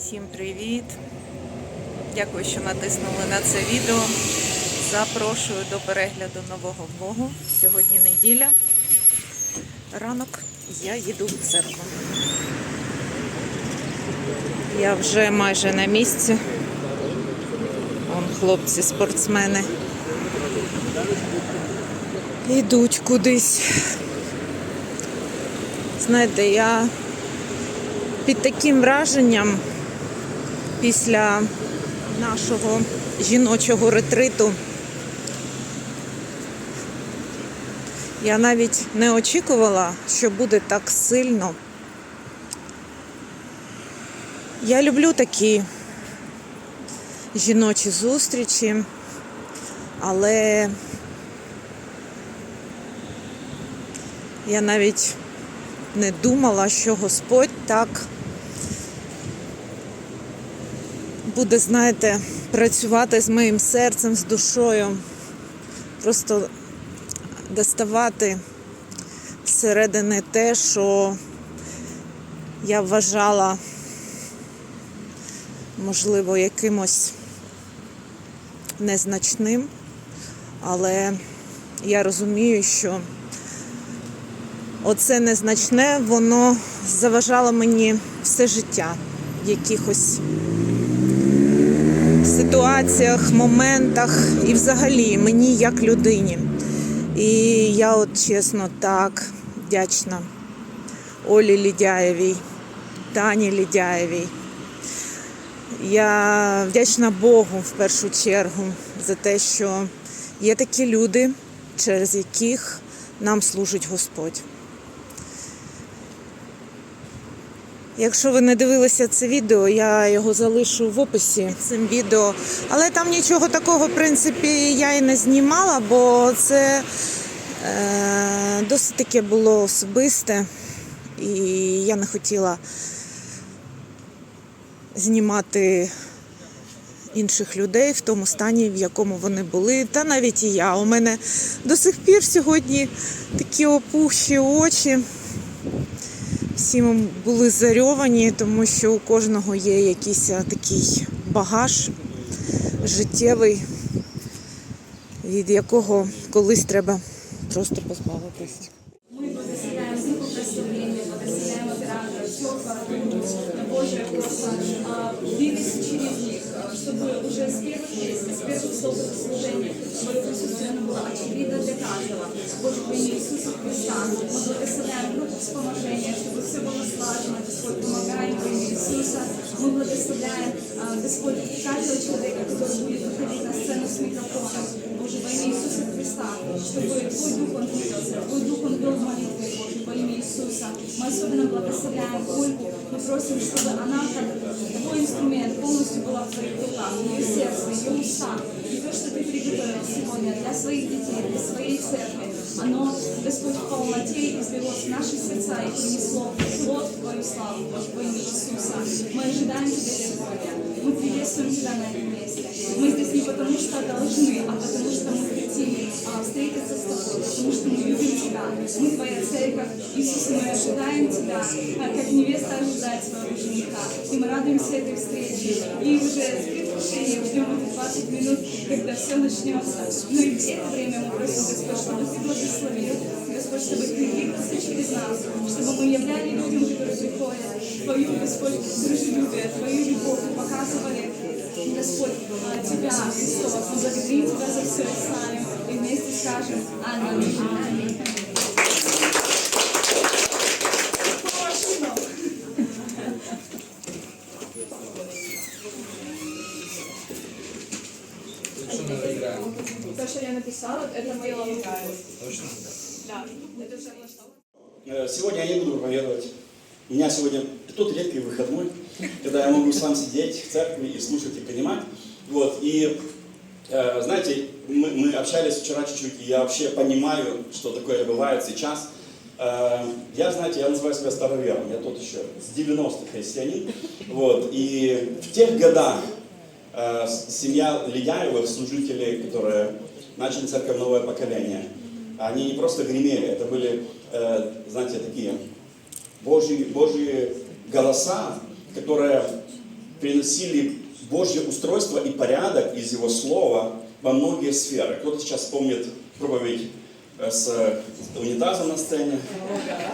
Всім привіт! Дякую, що натиснули на це відео. Запрошую до перегляду нового влогу. Сьогодні неділя. Ранок я їду в церкву. Я вже майже на місці. Вон хлопці, спортсмени. Йдуть кудись. Знаєте, я під таким враженням після нашого жіночого ретриту я навіть не очікувала, що буде так сильно. Я люблю такі жіночі зустрічі, але я навіть не думала, що Господь так буде, знаєте, працювати з моїм серцем, з душою, просто доставати зсередини те, що я вважала, можливо, якимось незначним, але я розумію, що оце незначне, воно заважало мені все життя якихось ситуаціях, моментах і взагалі мені як людині. І я от чесно так вдячна Олі Лідяєвій, Тані Лідяєвій. Я вдячна Богу в першу чергу за те, що є такі люди, через яких нам служить Господь. Якщо ви не дивилися це відео, я його залишу в описі цим відео. Але там нічого такого, в принципі, я і не знімала, бо це е, досить таке було особисте. І я не хотіла знімати інших людей в тому стані, в якому вони були. Та навіть і я. У мене до сих пір сьогодні такі опухші очі. Всі ми були зарьовані, тому що у кожного є якийсь такий багаж життєвий, від якого колись треба просто позбавитись. песен, с первых слов этого служения Твое присутствие оно было очевидно для каждого. Боже, во имя Иисуса Христа, мы благословляем группу вспоможения, чтобы все было слажено, Господь, помогай во имя Иисуса. Мы благословляем, а, Господь, каждого человека, который будет выходить на сцену с микрофоном. Боже, во имя Иисуса Христа, чтобы Твой Дух он двигался, Твой Дух он вел молитвы, Боже, во имя Иисуса. Мы особенно благословляем Ольгу, мы просим, чтобы она, как Твой инструмент, полностью была в Твоих руках, ее сердце, ее уста. И то, что Ты приготовил сегодня для своих детей, для своей церкви, оно, Господь, в полноте излилось в наши сердца и принесло плод в Твою славу, Боже, во имя Иисуса. Мы ожидаем Тебя сегодня. Мы приветствуем Тебя на этом месте. Мы здесь не потому, что должны, а потому, что мы хотим а, встретиться с Тобой, потому что мы Твоя церковь. Иисус, мы ожидаем Тебя, а, как невеста ожидает своего жениха. И мы радуемся этой встрече. И уже с предвкушением ждем эти 20 минут, когда все начнется. Но и в это время мы просим, Господь, чтобы Ты благословил. Господь, чтобы Ты двигался через нас, чтобы мы являли людям, которые приходят, Твою, Господь, дружелюбие, Твою любовь показывали Господь, а, Тебя, Христос, мы благодарим Тебя за все и славим, и вместе скажем Аминь. Аминь. Хорошо. То, что я написала, это мое Да, это все Э, Сегодня я буду проповедовать. У меня сегодня тот редкий выходной, когда я могу сам сидеть в церкви и слушать и понимать. Вот. И э, знаете, мы, мы общались вчера чуть-чуть, и я вообще понимаю, что такое бывает сейчас. Э, Я, знаете, я называю себя старовером, я тот еще с 90-х христианин. Вот. И в тех годах э, семья Ледяевых, служителей, которые начали церковь новое поколение, они не просто гремели, это были, э, знаете, такие Божьи, Божьи голоса, которые приносили Божье устройство и порядок из Его Слова во многие сферы. Кто-то сейчас помнит проповедь э, с унитазом на сцене,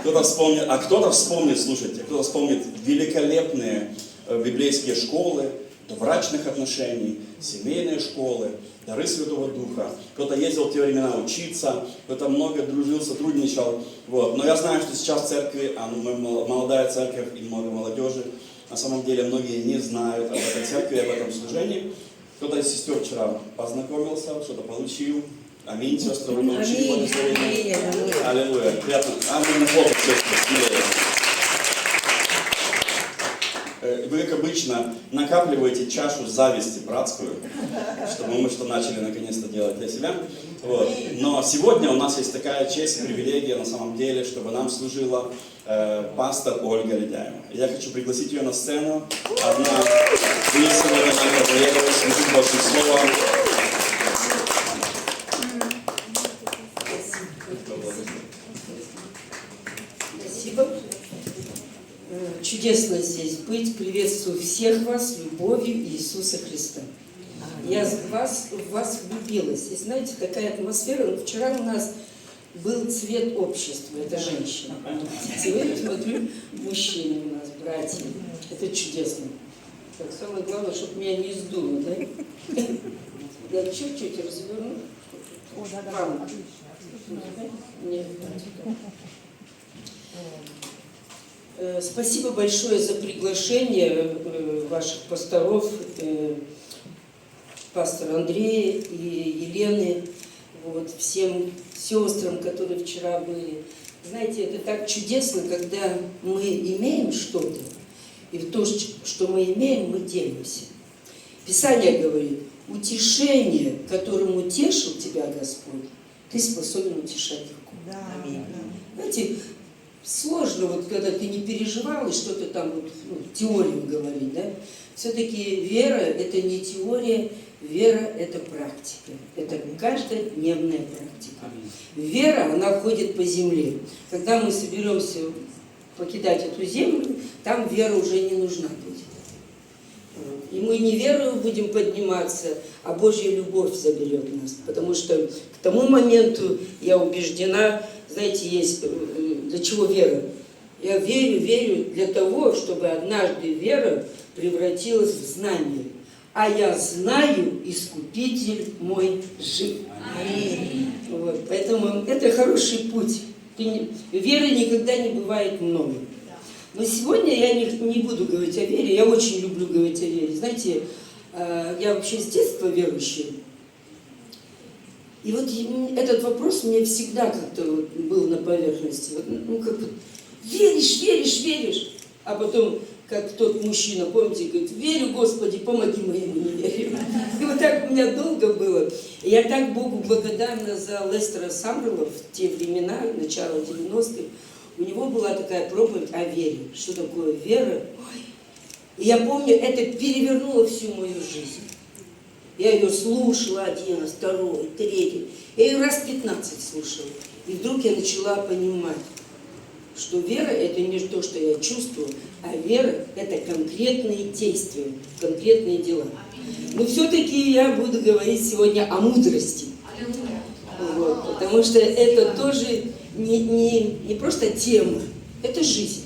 кто-то вспомнит, а кто-то вспомнит, слушайте, кто-то вспомнит великолепные э, библейские школы, брачных отношений, семейные школы, дары Святого Духа. Кто-то ездил в те времена учиться, кто-то много дружил, сотрудничал. Вот. Но я знаю, что сейчас в церкви, а мы мол- молодая церковь и много молодежи, на самом деле многие не знают об этой церкви, об этом служении. Кто-то из сестер вчера познакомился, что-то получил. Аминь, сестры, вы получили благословение. Аллилуйя. Приятно. Аминь. Хлопок, сестры, смелее. Э, Вы, как обычно, накапливаете чашу зависти братскую, чтобы мы что начали наконец-то делать для себя. Вот. Но сегодня у нас есть такая честь привилегия на самом деле, чтобы нам служила э, пастор Ольга Ледяева. Я хочу пригласить ее на сцену. Одна вы сегодня нам проповедовать, служить Божьим Словом. Э, Чудесно здесь быть. Приветствую всех вас любовью Иисуса Христа. Я в вас, в вас влюбилась. И знаете, такая атмосфера. Вот Вчера у нас был цвет общества, это женщина. Сегодня смотрю, мужчины у нас, братья. Это чудесно. Так, самое главное, чтобы меня не сдуло, да? Я чуть-чуть разверну. О, да, да, Нет. Э, Спасибо большое за приглашение э, ваших пасторов, э, пастора Андрея и Елены, вот, всем сестрам, которые вчера были. Знаете, это так чудесно, когда мы имеем что-то, и то, что мы имеем, мы делимся. Писание говорит, утешение, которым утешил тебя Господь, ты способен утешать другого. Аминь. Знаете, сложно, вот когда ты не переживал и что-то там вот, ну, теорию говорить, да, все-таки вера – это не теория, вера – это практика, это каждодневная практика. Вера, она ходит по земле. Когда мы соберемся покидать эту землю, там вера уже не нужна будет. И мы не верою будем подниматься, а Божья любовь заберет нас. Потому что к тому моменту, я убеждена, знаете, есть э, для чего вера. Я верю, верю для того, чтобы однажды вера превратилась в знание. А я знаю, Искупитель мой жив. Вот, поэтому это хороший путь. Веры никогда не бывает много. Но сегодня я не, не буду говорить о вере, я очень люблю говорить о вере. Знаете, э, я вообще с детства верующая. И вот этот вопрос мне всегда как-то был на поверхности. Вот, ну, как вот, веришь, веришь, веришь. А потом, как тот мужчина, помните, говорит, верю, Господи, помоги моему неверию. И вот так у меня долго было. Я так Богу благодарна за Лестера Самрела в те времена, начало 90-х. У него была такая проповедь о вере. Что такое вера? Ой. И я помню, это перевернуло всю мою жизнь. Я ее слушала один второй, третий. Я ее раз 15 слушала. И вдруг я начала понимать, что вера – это не то, что я чувствую, а вера – это конкретные действия, конкретные дела. Но все-таки я буду говорить сегодня о мудрости. Вот, потому что это тоже не, не, не просто тема, это жизнь.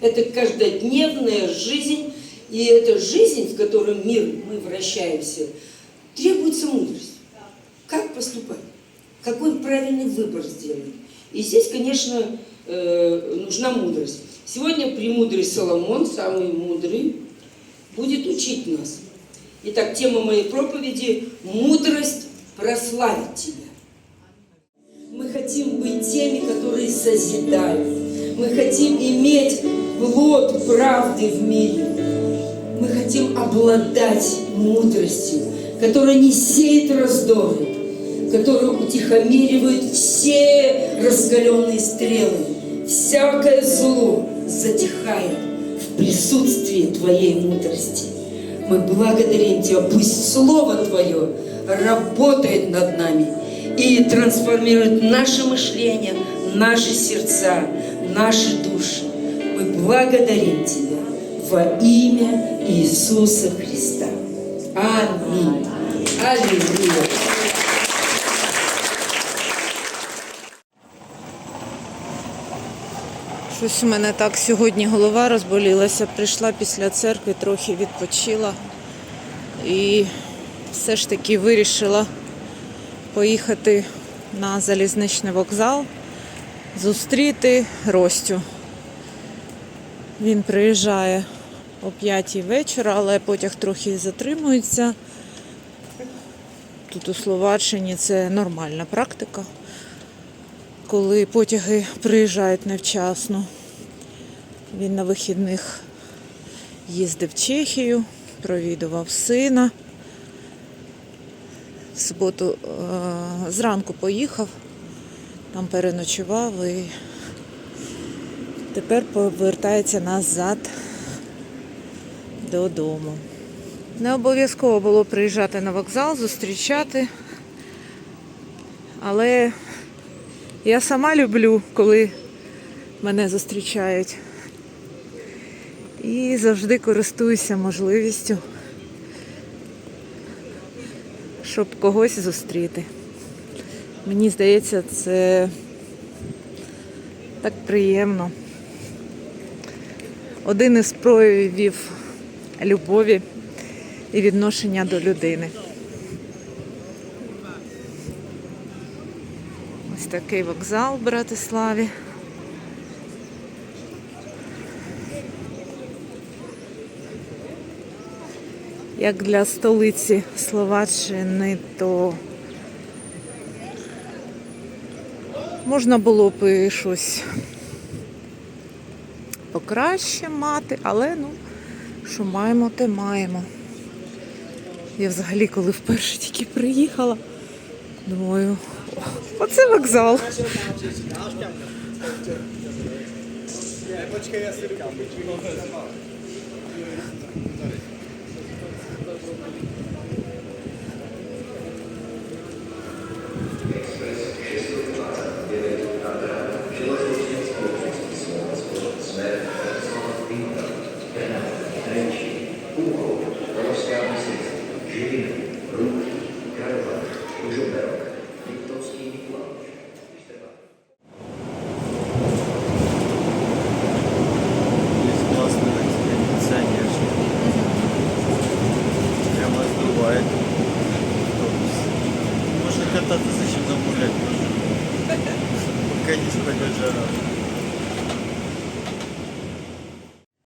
Это каждодневная жизнь, и эта жизнь, в котором мир мы вращаемся, требуется мудрость. Как поступать? Какой правильный выбор сделать? И здесь, конечно, э, нужна мудрость. Сегодня премудрый Соломон, самый мудрый, будет учить нас. Итак, тема моей проповеди – мудрость прославит тебя. Мы хотим быть теми, которые созидают. Мы хотим иметь плод правды в мире. Мы хотим обладать мудростью, которая не сеет раздоры, которая утихомиривает все раскаленные стрелы. Всякое зло затихает в присутствии Твоей мудрости. Мы благодарим Тебя, пусть Слово Твое работает над нами и трансформирует наше мышление, наши сердца, наши души. Мы благодарим Тебя во имя Иисуса Христа. Аминь. Аллилуйя. Щось у мене так сьогодні голова розболілася. Прийшла після церкви, трохи відпочила і все ж таки вирішила поїхати на залізничний вокзал, зустріти Ростю. Він приїжджає о 5 вечора, але потяг трохи затримується. Тут у Словаччині це нормальна практика коли потяги приїжджають невчасно. Він на вихідних їздив в Чехію, провідував сина. В суботу е, зранку поїхав, там переночував і тепер повертається назад додому. Не обов'язково було приїжджати на вокзал, зустрічати, але я сама люблю, коли мене зустрічають. І завжди користуюся можливістю, щоб когось зустріти. Мені здається, це так приємно. Один із проявів любові і відношення до людини. Ось такий вокзал в Братиславі. Як для столиці Словаччини, то можна було б і щось покраще мати, але ну, що маємо, те маємо. Я взагалі, коли вперше тільки приїхала, думаю, «О, оце вокзал. June.